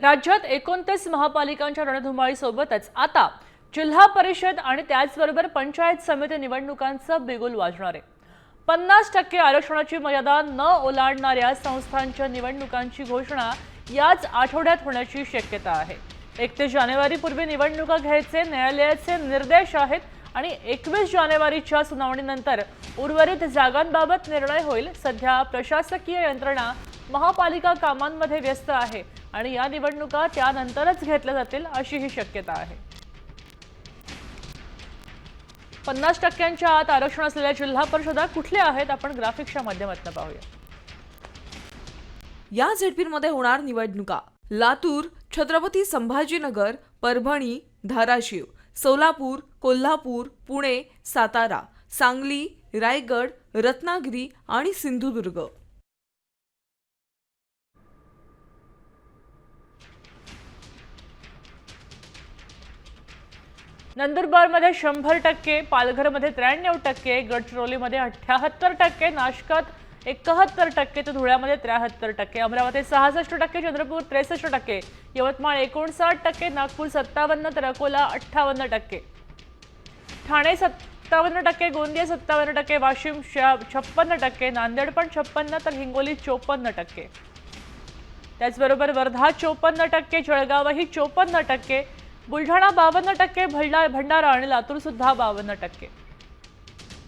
राज्यात एकोणतीस महापालिकांच्या रणधुमाळीसोबतच आता जिल्हा परिषद आणि त्याचबरोबर पंचायत समिती निवडणुकांचं बिगुल वाजणार आहे. पन्नास टक्के आरक्षणाची मर्यादा न ओलांडणाऱ्या संस्थांच्या निवडणुकांची घोषणा याच आठवड्यात होण्याची शक्यता आहे. एकतीस जानेवारीपूर्वी निवडणुका घ्यायचे न्यायालयाचे निर्देश आहेत आणि एकवीस जानेवारीच्या सुनावणीनंतर उर्वरित जागांबाबत निर्णय होईल. सध्या प्रशासकीय यंत्रणा महापालिका कामांमध्ये व्यस्त आहे. आणि या निवडणुका त्यानंतरच घेतल्या जातील अशी ही शक्यता आहे. पन्नास टक्क्यांच्या आत आरक्षण असलेल्या जिल्हा परिषदा कुठल्या आहेत आपण ग्राफिक्सच्या माध्यमातून पाहूया. या झेडपीमध्ये होणार निवडणुका. लातूर छत्रपती संभाजीनगर परभणी धाराशिव सोलापूर कोल्हापूर पुणे सातारा सांगली रायगड रत्नागिरी आणि सिंधुदुर्ग. नंदुरबारमध्ये शंभर टक्के पालघरमध्ये त्र्याण्णव टक्के गडचिरोलीमध्ये अठ्ठ्याहत्तर टक्के नाशकात एकाहत्तर टक्के तर धुळ्यामध्ये त्र्याहत्तर टक्के अमरावती सहासष्ट टक्के चंद्रपूर त्रेसष्ट टक्के यवतमाळ एकोणसाठ टक्के नागपूर सत्तावन्न तर अकोला अठ्ठावन्न टक्के. ठाणे सत्तावन्न टक्के गोंदिया सत्तावन्न टक्के वाशिम छप्पन्न टक्के नांदेड पण छप्पन्न तर हिंगोली चोपन्न टक्के. त्याचबरोबर वर्धा चोपन्न टक्के जळगावही चोपन्न टक्के बुलढाणा बावन्न टक्के भंडारा आणि लातूरसुद्धा बावन्न टक्के.